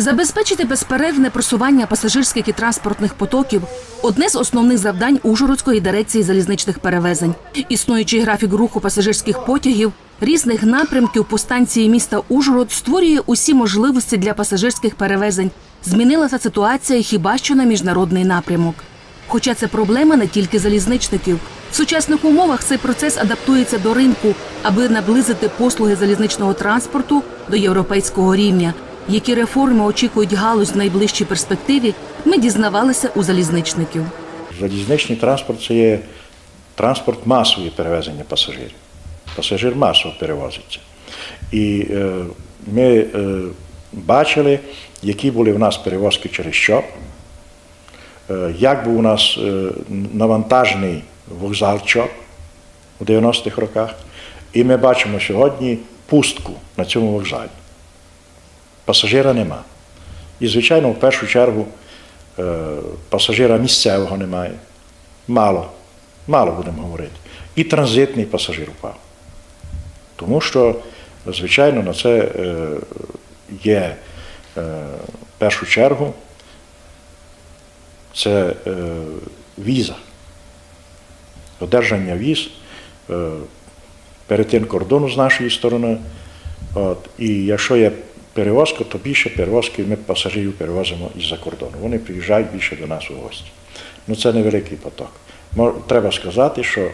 Забезпечити безперервне просування пасажирських і транспортних потоків одне з основних завдань Ужгородської дирекції залізничних перевезень. Існуючий графік руху пасажирських потягів різних напрямків по станції міста Ужгород створює усі можливості для пасажирських перевезень. Змінилася ситуація хіба що на міжнародний напрямок. Хоча це проблема не тільки залізничників. В сучасних умовах цей процес адаптується до ринку, аби наблизити послуги залізничного транспорту до європейського рівня. Які реформи очікують галузь в найближчій перспективі, ми дізнавалися у залізничників. Залізничний транспорт це є транспорт масові перевезення пасажирів. Пасажир масово перевозиться. І е, ми е, бачили, які були в нас перевозки через що, е, як був у нас е, навантажений вокзал ЧОП у 90-х роках. І ми бачимо сьогодні пустку на цьому вокзалі. Пасажира нема. І, звичайно, в першу чергу е, пасажира місцевого немає. Мало, мало будемо говорити. І транзитний пасажир впав. Тому що, звичайно, на це е, є е, в першу чергу це віза. Одержання віз, перетин кордону з нашої сторони. От, і якщо є перевозка, то більше перевозки ми пасажирів перевозимо із-за кордону. Вони приїжджають більше до нас у гості. Ну це невеликий поток. Треба сказати, що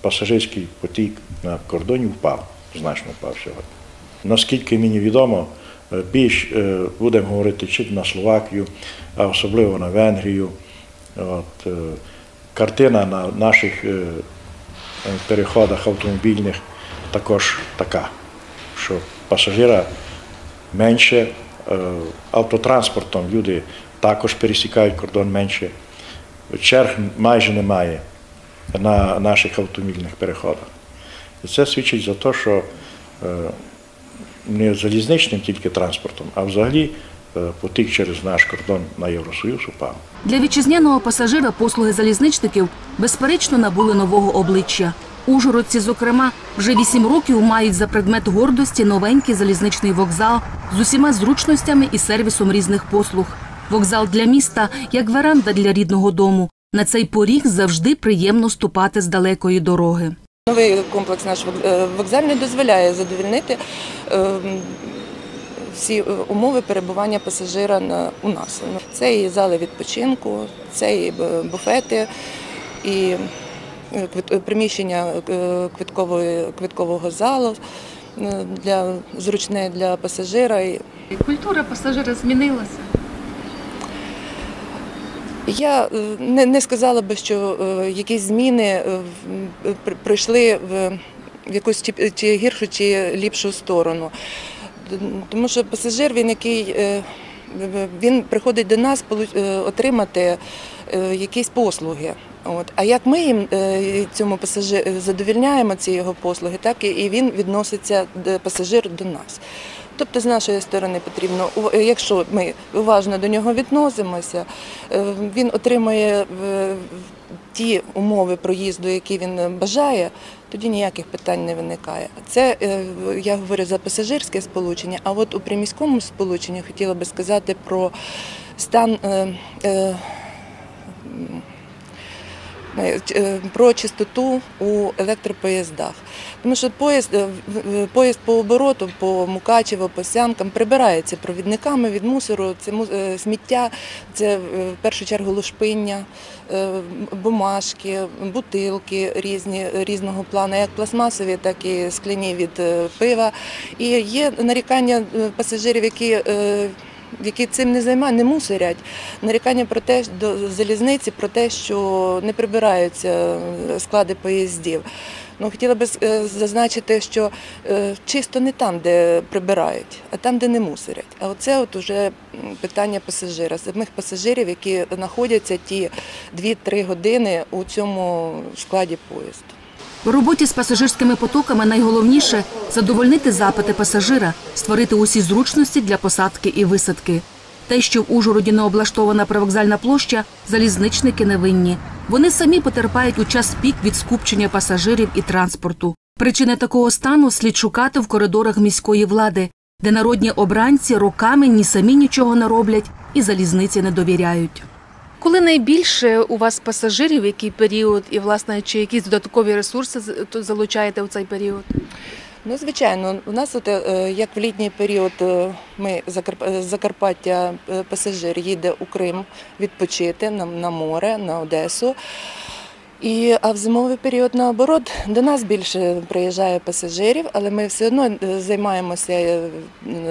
пасажирський потік на кордоні впав, значно впав сьогодні. Наскільки мені відомо, е, більш е, будемо говорити чи на Словакію, а особливо на Венгрію. От, е, картина на наших переходах автомобільних також така, що пасажира менше, е, автотранспортом люди також пересікають кордон менше, черг майже немає на наших автомобільних переходах. І це свідчить за те, що е, не залізничним тільки транспортом, а взагалі е, потік через наш кордон на Євросоюз упав. Для вітчизняного пасажира послуги залізничників безперечно набули нового обличчя. Ужгородці, зокрема, вже вісім років мають за предмет гордості новенький залізничний вокзал з усіма зручностями і сервісом різних послуг. Вокзал для міста як веранда для рідного дому. На цей поріг завжди приємно ступати з далекої дороги. Новий комплекс наш е, вокзальний дозволяє задовільнити е, всі е, умови перебування пасажира на, у нас. Це і зали відпочинку, це і буфети, і е, приміщення е, квиткової, квиткового залу е, для, зручне для пасажира. Культура пасажира змінилася. Я е, не, не сказала би, що е, якісь зміни е, е, прийшли в, якусь чи, чи гіршу, чи ліпшу сторону. Тому що пасажир, він який е, він приходить до нас е, отримати е, якісь послуги. От. А як ми їм е, цьому пасажиру задовільняємо ці його послуги, так і- він відноситься пасажир до нас. Тобто, з нашої сторони потрібно, якщо ми уважно до нього відносимося, е, він отримує е, ті умови проїзду, які він бажає, тоді ніяких питань не виникає. Це е, я говорю за пасажирське сполучення. А от у приміському сполученні хотіла би сказати про стан. Е, е, Про чистоту у електропоїздах. Тому що поїзд, е, поїзд по обороту, по Мукачево, по Сянкам прибирається провідниками від мусору, це сміття, це в першу чергу лушпиння, бумажки, бутилки різні, різного плану, як пластмасові, так і скляні від пива. І є нарікання пасажирів, які які цим не займають, не мусорять. Нарікання про те до залізниці, про те, що не прибираються е, склади поїздів. Ну, хотіла би е, зазначити, що е, чисто не там, де прибирають, а там, де не мусорять. А оце от уже питання пасажира, самих пасажирів, які знаходяться ті 2-3 години у цьому складі поїзду. У роботі з пасажирськими потоками найголовніше задовольнити запити пасажира, створити усі зручності для посадки і висадки. Те, що в Ужгороді не облаштована привокзальна площа, залізничники не винні. Вони самі потерпають у час пік від скупчення пасажирів і транспорту. Причини такого стану слід шукати в коридорах міської влади. де народні обранці роками ні самі нічого не роблять і залізниці не довіряють. Коли найбільше у вас пасажирів, який період, і власне чи якісь додаткові ресурси залучаєте у цей період? Ну, звичайно, у нас от, е, як в літній період е, ми з Закарпаття е, пасажир їде у Крим відпочити на море, на Одесу. І, а в зимовий період наоборот до нас більше приїжджає пасажирів, але ми все одно е, займаємося е,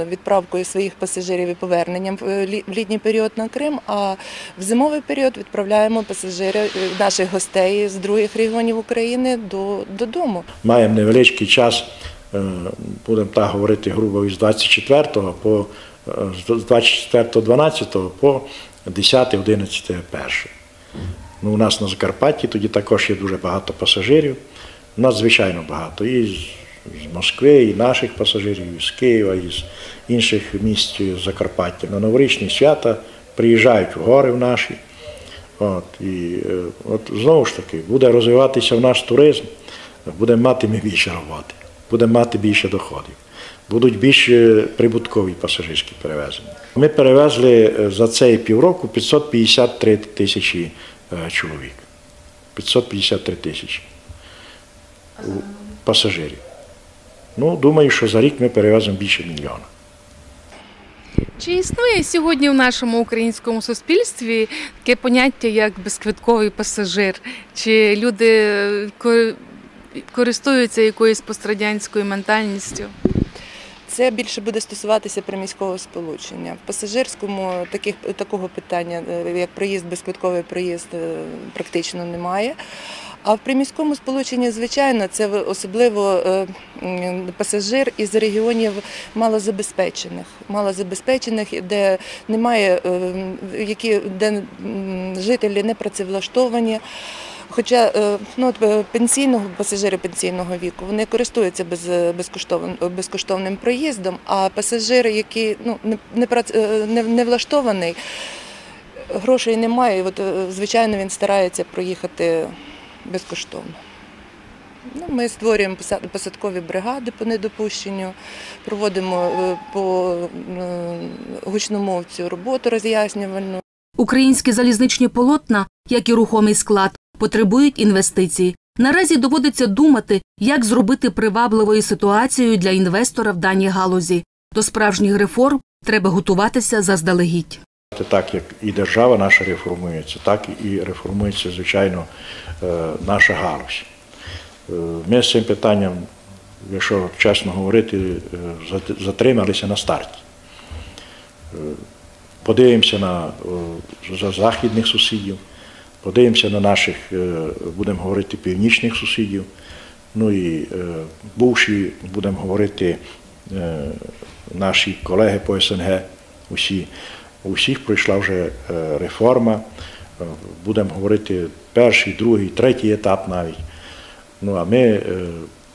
відправкою своїх пасажирів і поверненням в е, в літній період на Крим. А в зимовий період відправляємо пасажирів наших гостей з других регіонів України до, додому. Маємо невеличкий час, будемо так говорити грубо, із 24 по з 24-12 по 10-11 перше. Ну, у нас на Закарпатті тоді також є дуже багато пасажирів. У нас, звичайно, багато. І з, Москви, і наших пасажирів, і з Києва, і з інших міст Закарпаття. На новорічні свята приїжджають в гори в наші. От, і е, от знову ж таки, буде розвиватися в наш туризм, будемо мати ми більше роботи, будемо мати більше доходів, будуть більш е, прибуткові пасажирські перевезення. Ми перевезли е, за цей півроку 553 тисячі чоловік. 553 тисячі пасажирів. Ну, думаю, що за рік ми перевеземо більше мільйона. Чи існує сьогодні в нашому українському суспільстві таке поняття як безквитковий пасажир? Чи люди е, користуються якоюсь пострадянською ментальністю? Це більше буде стосуватися приміського сполучення. В пасажирському таких, такого питання, е, як проїзд, безквитковий проїзд, е, практично немає. А в приміському сполученні, звичайно, це особливо е, пасажир із регіонів малозабезпечених, малозабезпечених, де немає, які, де жителі не працевлаштовані. Хоча е, ну, е, пенсійного пасажири пенсійного віку вони користуються без, безкоштовним, безкоштовним проїздом, а пасажир, який ну, не, не, е, не, влаштований, грошей немає, і от, е, звичайно, він старається проїхати безкоштовно. Ну, ми створюємо посадкові бригади по недопущенню, проводимо е, по е, гучномовцю роботу роз'яснювальну. Українські залізничні полотна, як і рухомий склад, потребують інвестицій. Наразі доводиться думати, як зробити привабливою ситуацію для інвестора в даній галузі. До справжніх реформ треба готуватися заздалегідь. Так як і держава наша реформується, так і реформується, звичайно, е, наша галузь. Е, Ми з цим питанням, якщо чесно говорити, е, затрималися на старті. Подивимося на західних сусідів, подивимося на наших, е, будемо говорити, північних сусідів. Ну і е, бувші, будемо говорити, е, наші колеги по СНГ, усі, у пройшла вже реформа. Будемо говорити перший, другий, третій етап навіть. Ну а ми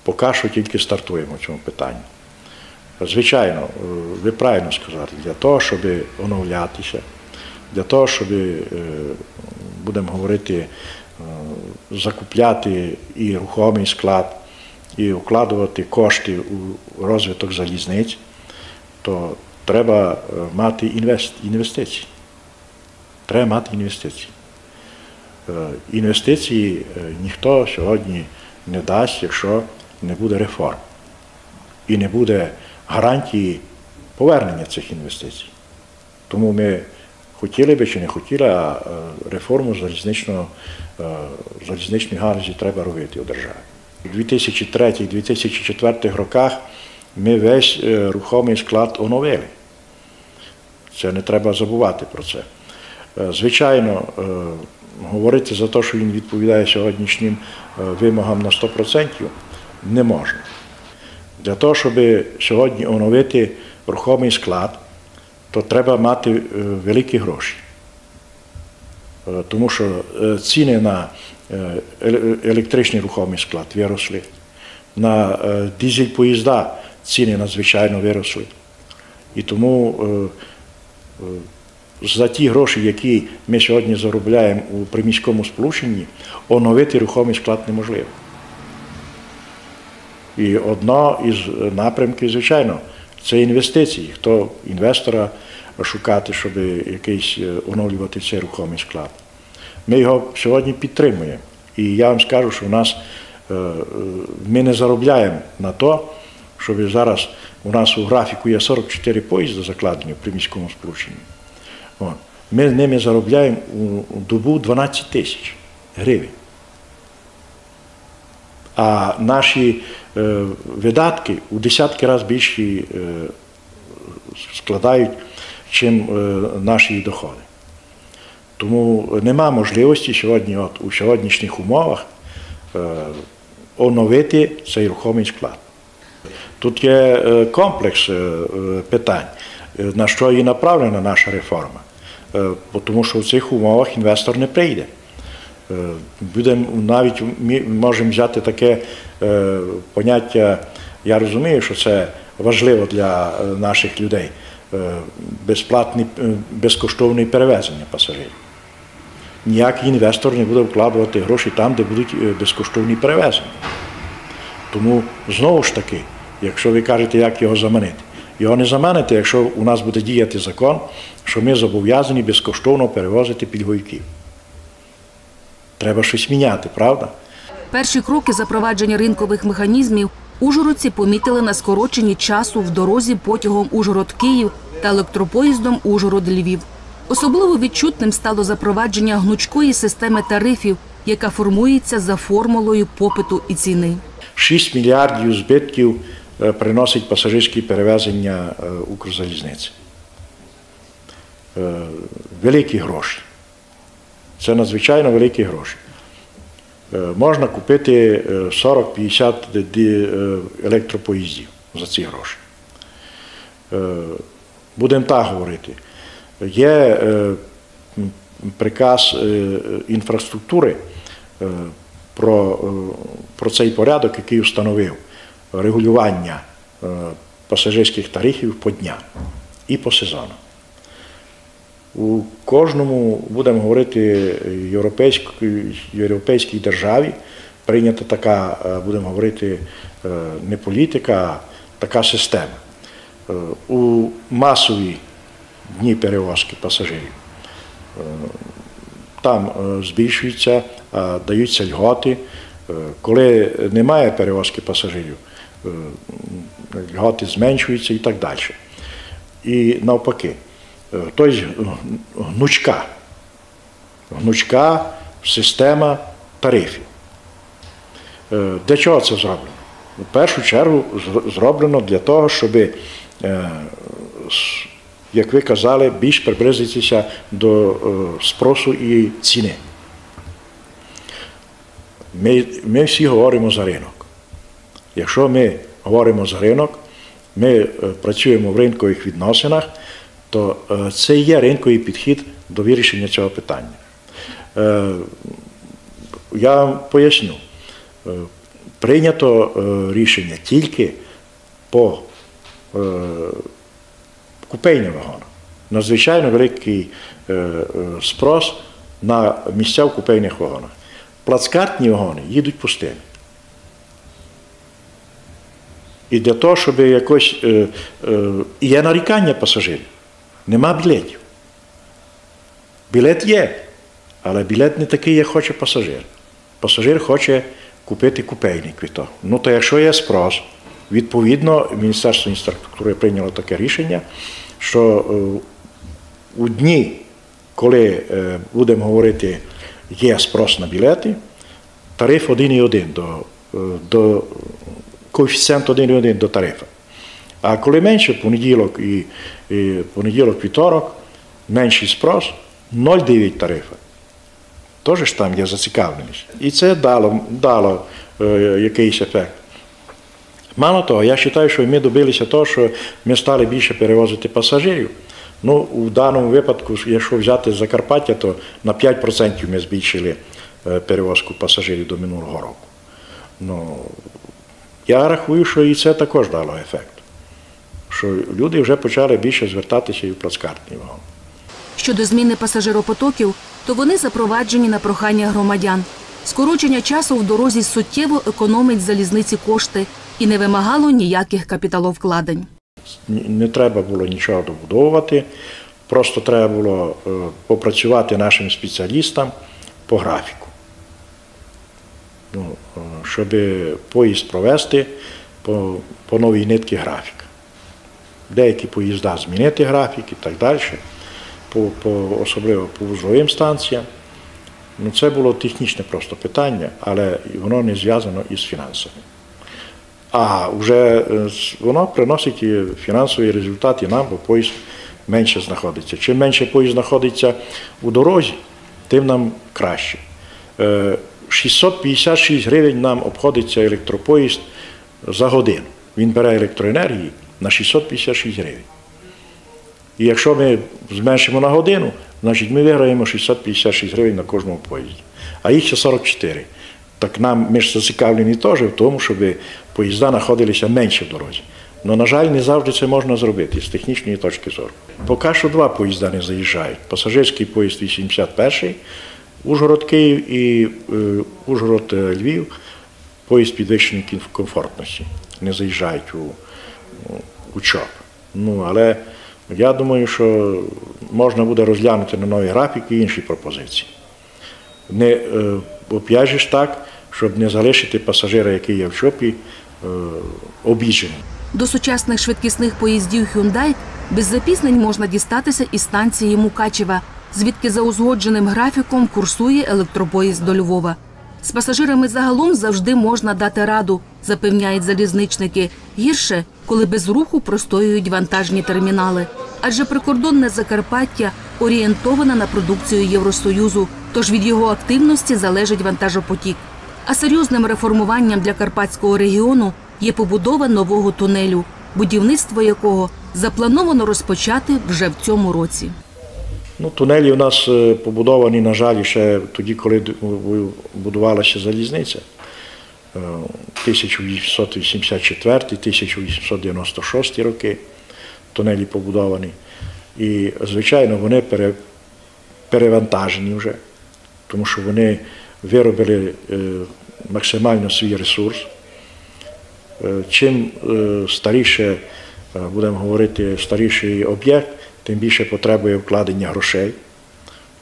поки що тільки стартуємо в цьому питанні. Звичайно, ви правильно сказали, для того, щоб оновлятися, для того, щоб, будемо говорити, е, закупляти і рухомий склад, і вкладувати кошти у розвиток залізниць, то треба е, мати інвестиції. Треба мати інвестиції. Е, Інвестиції ніхто сьогодні не дасть, якщо не буде реформ і не буде гарантії повернення цих інвестицій. Тому ми хотіли би чи не хотіли, а е, реформу е, залізничної галузі треба робити у державі. У 2003-2004 роках ми весь е, рухомий склад оновили. Це не треба забувати про це. Е, Звичайно, е, говорити за те, що він відповідає сьогоднішнім е, вимогам на 100% не можна. Для того, щоб сьогодні оновити рухомий склад, то треба мати великі гроші. Тому що ціни на електричний рухомий склад виросли, на е, дизель-поїзда ціни надзвичайно виросли. І тому за ті гроші, які ми сьогодні заробляємо у приміському сполученні, оновити рухомий склад неможливо. І одно із напрямків, звичайно, Це інвестиції. Хто інвестора шукати, щоб якийсь е, оновлювати цей рухомий склад. Ми його сьогодні підтримуємо. І я вам скажу, що в нас е, е, ми не заробляємо на то, щоб зараз у нас у графіку є 44 поїзди закладені в приміському сполученні. Ми ними заробляємо у у добу 12 тисяч гривень. А наші е, видатки у десятки разів більші е, складають, чим е, наші доходи. Тому нема можливості сьогодні, от, у сьогоднішніх умовах оновити цей рухомий склад. Тут є комплекс питань, на що і направлена наша реформа. Тому що в цих умовах інвестор не прийде. Е, Будемо навіть мі- можемо взяти таке е, поняття. Я розумію, що це важливо для е, наших людей. е, безкоштовне перевезення пасажирів. Ніякий інвестор не буде вкладувати гроші там, де будуть безкоштовні перевезення. Тому знову ж таки, якщо ви кажете, як його заманити, його не заманите, якщо у нас буде діяти закон, що ми зобов'язані безкоштовно перевозити пільговиків. Треба щось міняти, правда? Перші кроки запровадження ринкових механізмів ужгородці помітили на скороченні часу в дорозі потягом Ужгород-Київ та електропоїздом Ужгород-Львів. Особливо відчутним стало запровадження гнучкої системи тарифів, яка формується за формулою попиту і ціни. 6 мільярдів збитків е, приносить пасажирські перевезення е, Укрзалізниці. Е, Великі гроші. Це надзвичайно великі гроші. Е, Можна купити е, 40-50 е, електропоїздів за ці гроші. Е, Будемо так говорити. Є е, приказ е, е, інфраструктури е, про, е, про цей порядок, який встановив регулювання е, пасажирських тарифів по дням і по сезону. У кожному, будемо говорити, європейській, державі прийнята така, е, будемо говорити, е, не політика, а така система. Е, У масові дні перевозки пасажирів там збільшується, даються льготи. Коли немає перевозки пасажирів, льготи зменшуються і так далі. І навпаки, е, тобто гнучка, гнучка система тарифів. Е, Для чого це зроблено? В першу чергу зроблено для того, щоб, е, як ви казали, більш приблизитися до е, спросу і ціни. Ми, ми всі говоримо за ринок. Якщо ми говоримо за ринок, ми е, працюємо в ринкових відносинах, то е, це є ринковий підхід до вирішення цього питання. Е, Я вам поясню. Е, Прийнято рішення тільки по купейним вагонам. Надзвичайно великий спрос на місця в купейних вагонах. Плацкартні вагони їдуть пустими. І для того, щоб якось. Є нарікання пасажирів. Нема білетів. Білет є, але білет не такий, як хоче пасажир. Пасажир хоче купити купейний квіток. Ну, то якщо є спрос, відповідно, Міністерство інфраструктури прийняло таке рішення, що е, у дні, коли е, будемо говорити, є спрос на білети, тариф 1,1 до, е, до коефіцієнт 1,1 до тарифа. А коли менше понеділок і, і понеділок, вівторок, менший спрос 0,9 тарифа. Теж ж там є зацікавленість. І це дало, дало е, якийсь ефект. Мало того, я вважаю, що ми добилися того, що ми стали більше перевозити пасажирів. Ну, у даному випадку, якщо взяти Закарпаття, то на 5% ми збільшили е, перевозку пасажирів до минулого року. Ну, я рахую, що і це також дало ефект. Що люди вже почали більше звертатися і в плацкартні вагони. Щодо зміни пасажиропотоків, то вони запроваджені на прохання громадян. Скорочення часу в дорозі суттєво економить залізниці кошти і не вимагало ніяких капіталовкладень. Не треба було нічого добудовувати, просто треба було е, попрацювати нашим спеціалістам по графіку. Ну, е, щоб поїзд провести по, по новій нитці графік. Деякі поїзда змінити графік і так далі, по, по, особливо по вузловим станціям. Ну, це було технічне просто питання, але воно не зв'язано із фінансами. А вже е, воно приносить фінансові результати нам, бо поїзд менше знаходиться. Чим менше поїзд знаходиться у дорозі, тим нам краще. Е, 656 гривень нам обходиться електропоїзд за годину. Він бере електроенергії на 656 гривень. І якщо ми зменшимо на годину, значить ми виграємо 656 гривень на кожному поїзді. А їх ще 44. Так нам ми ж зацікавлені теж в тому, щоб поїзда знаходилися менше в дорозі. Але, на жаль, не завжди це можна зробити з технічної точки зору. Поки що два поїзда не заїжджають. Пасажирський поїзд 81, Ужгород Київ і е, Ужгород е, Львів, поїзд підвищеної комфортності. Не заїжджають у, у ЧОП. Ну, але я думаю, що можна буде розглянути на нові графіки і інші пропозиції. Не е, оп'ять так, щоб не залишити пасажира, який є в ЧОПі, е, обіженим. До сучасних швидкісних поїздів Hyundai без запізнень можна дістатися із станції Мукачева, звідки за узгодженим графіком курсує електропоїзд до Львова. З пасажирами загалом завжди можна дати раду, запевняють залізничники. Гірше, коли без руху простоюють вантажні термінали. Адже прикордонне Закарпаття орієнтоване на продукцію Євросоюзу, тож від його активності залежить вантажопотік. А серйозним реформуванням для карпатського регіону є побудова нового тунелю, будівництво якого заплановано розпочати вже в цьому році. Ну, тунелі у нас е, побудовані, на жаль, ще тоді, коли будувалася залізниця. Е, 1884-1896 роки тунелі побудовані. І, звичайно, вони пере, перевантажені вже, тому що вони виробили е, максимально свій ресурс. Е, Чим е, старіше, будемо говорити, старіший об'єкт, тим більше потребує вкладення грошей.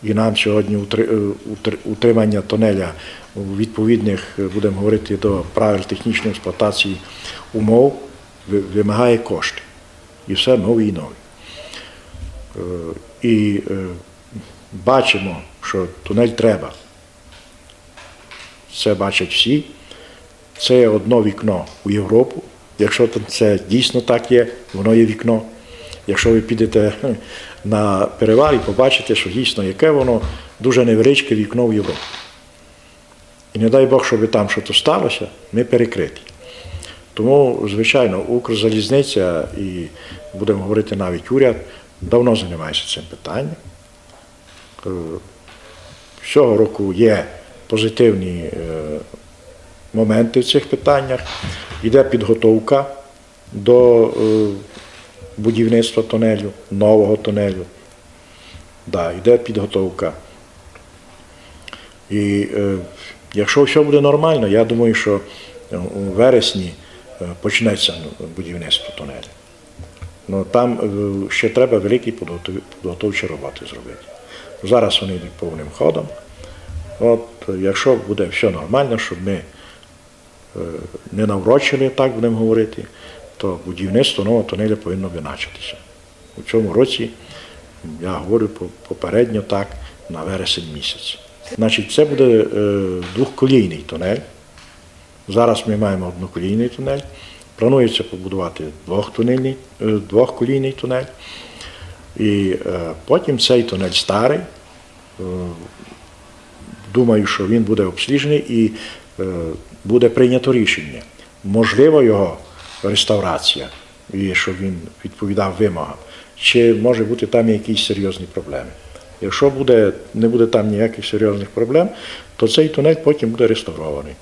І нам сьогодні утри- утр- утримання тунеля у відповідних, е, будемо говорити, до правил технічної експлуатації умов вимагає кошти. І все нові і нові. Е, І е, бачимо, що тунель треба. Це бачать всі. Це одно вікно у Європу. Якщо це дійсно так є, воно є вікно. Якщо ви підете на перевалі, побачите, що дійсно яке воно дуже невеличке вікно в Європу. І не дай Бог, щоб там щось сталося, ми перекриті. Тому, звичайно, Укрзалізниця і будемо говорити навіть уряд давно займається цим питанням. Е, Цього року є позитивні е, моменти в цих питаннях. Йде підготовка до е, будівництва тунелю, нового тунелю. Да, йде підготовка. І якщо все буде нормально, я думаю, що е, у вересні е, почнеться будівництво тунелю. Ну, там е, ще треба великі підготов- підготовчі роботи зробити. Зараз вони йдуть повним ходом. От, якщо буде все нормально, щоб ми не наврочили, так будемо говорити, то будівництво нового тунеля повинно би начатися. У цьому році, я говорю попередньо так, на вересень місяць. Значить, це буде е, двохколійний тунель. Зараз ми маємо одноколійний тунель. Планується побудувати е, двохколійний тунель. І е, потім цей тунель старий. Думаю, що він буде обсліджений і буде прийнято рішення. Можливо, його реставрація, і щоб він відповідав вимогам, чи може бути там якісь серйозні проблеми. Якщо буде, не буде там ніяких серйозних проблем, то цей тунель потім буде реставрований.